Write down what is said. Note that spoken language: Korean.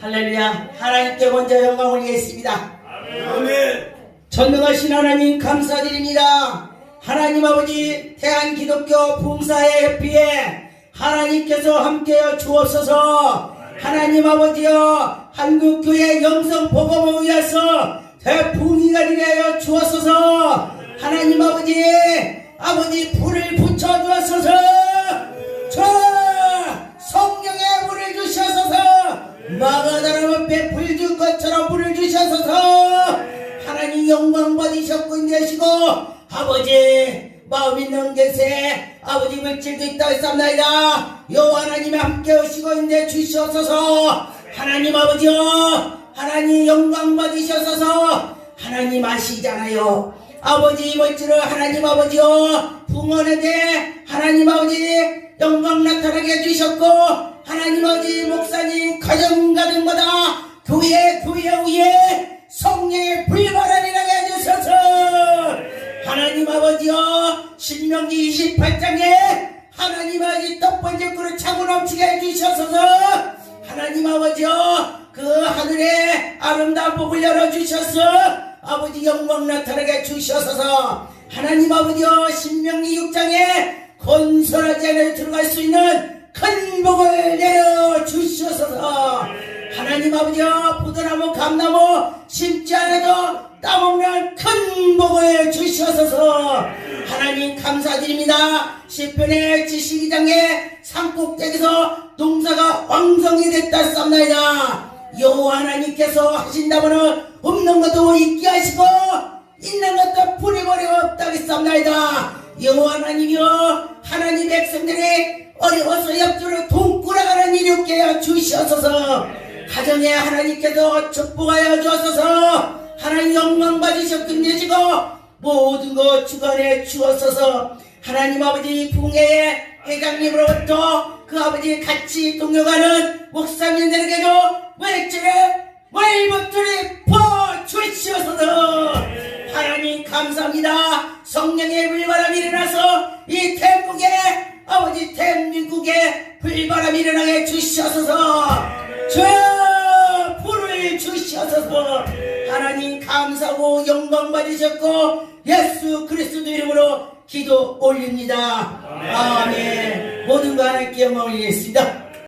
할렐루야. 하나님께 먼저 영광 올리겠습니다. 아멘. 전능하신 하나님 감사드립니다. 하나님 아버지 대한기독교 봉사의 협의에 하나님께서 함께여 주옵소서. 하나님 아버지여 한국교회 영성 복음을 위해서 대풍이가 하여 주옵소서. 하나님 아버지 아버지 불을 붙여 주옵소서 마가다라면 베풀 줄 것처럼 물을 주셔서서 하나님 영광 받으셨고 계시고 아버지 마음 있는 것에 아버지 물질도 있다 했습니다. 여호와 하나님이 함께 오시고 이제 주시옵소서. 하나님 아버지여 하나님 영광 받으셔서 하나님 아시잖아요. 아버지 물질을 하나님 아버지여 붕어내게 하나님 아버지 영광 나타나게 해주셨고 하나님 아버지 목사님 가정 가정마다 교회 교회 위에 성령의 불바람이 나게 해주셔서 하나님 아버지여 신명기 28장에 하나님 아버지 첫 번째 그릇 차고 넘치게 해주셔서 하나님 아버지여 그 하늘에 아름다운 복을 열어주셔서 아버지 영광 나타나게 주셔서 하나님 아버지여 신명기 6장에 건설하지 않아 들어갈 수 있는 큰 복을 내려 주셔서. 하나님 아버지여 포도나무 감나무 심지 않아도 따먹는 큰 복을 주셔서. 하나님 감사드립니다. 시편의 72장에 산꼭대기에서 농사가 왕성이 됐다 쌉나이다. 여호와 하나님께서 하신다면은 없는 것도 있게 하시고 있는 것도 없다고 쌉나이다 여호와 하나님이여 하나님 백성들이 어려워서 옆으로 동꾸라가는 일이 없게 하여 주시옵소서. 가정에 하나님께서 축복하여 주옵소서. 하나님 영광 받으셨 끝내지고 모든 것 주관에 주옵소서. 하나님 아버지 풍해의 회장님으로부터 그 아버지 같이 동역하는 목사님들에게도 물질을 월부터리 퍼주시옵소서. 하나님 감사합니다. 성령의 이 태국에 아버지 대한민국에 불바람이 일어나게 주시옵소서. 저 불을 주시옵소서. 하나님 감사하고 영광 받으셨고 예수 그리스도 이름으로 기도 올립니다. 아멘. 모든 거 하나님께 영광 올리겠습니다